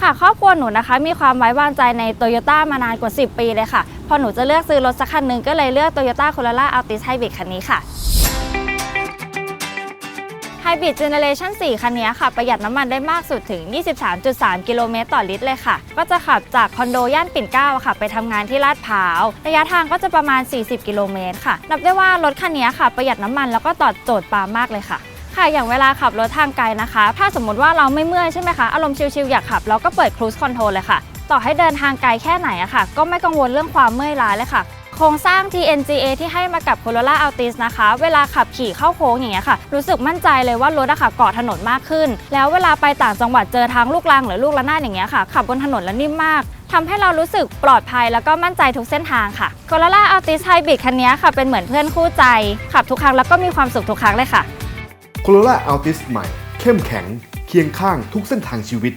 ค่ะครอบครัวหนูนะคะมีความไว้วางใจใน Toyota มานานกว่า 10 ปีเลยค่ะ พอหนูจะเลือกซื้อรถสักคันหนึ่งก็เลยเลือก Toyota Corolla Altis Hybrid คันนี้ค่ะ Hybrid Generation 4 คันนี้ค่ะ ประหยัดน้ำมันได้มากสุดถึง 23.3 กิโลเมตรต่อลิตรเลยค่ะ ก็จะขับจากคอนโดย่านปิ่นเกล้าค่ะ ไปทำงานที่ลาดพร้าว ระยะทางก็จะประมาณ 40 กิโลเมตรค่ะ นับได้ว่ารถคันนี้ค่ะ ประหยัดน้ำมันแล้วก็ตอบโจทย์ปาล์มมากเลยค่ะ ค่ะอย่างเวลาขับรถทางไกลนะคะ ถ้าสมมติว่าเราไม่เมื่อยใช่ไหมคะอารมณ์ชิลๆอยากขับเราก็เปิด Cruise Control เลยค่ะ ต่อให้เดินทางไกลแค่ไหนอะค่ะ ก็ไม่กังวลเรื่องความเมื่อยล้าเลยค่ะโครงสร้าง TNGA ที่ให้มากับ Corolla Altis นะคะ เวลาขับขี่เข้าโค้งอย่างเงี้ยค่ะ รู้สึกมั่นใจเลยว่ารถอะค่ะเกาะถนนมากขึ้น แล้วเวลาไปต่างจังหวัดเจอทางลูกรังหรือลูกระนาดอย่างเงี้ยค่ะ ขับบนถนนแล้วนิ่มมากทำให้เรารู้สึกปลอดภัยแล้วก็มั่นใจทุกเส้นทางค่ะ Corolla Altis Hybrid คันนี้ค่ะเป็นเหมือนเพื่อนคู่ใจ ขับทุกครั้งแล้วก็มีความสุขทุกครั้งเลยค่ะ คุโรระอัลติสใหม่ เข้มแข็งเคียงข้างทุกเส้นทางชีวิต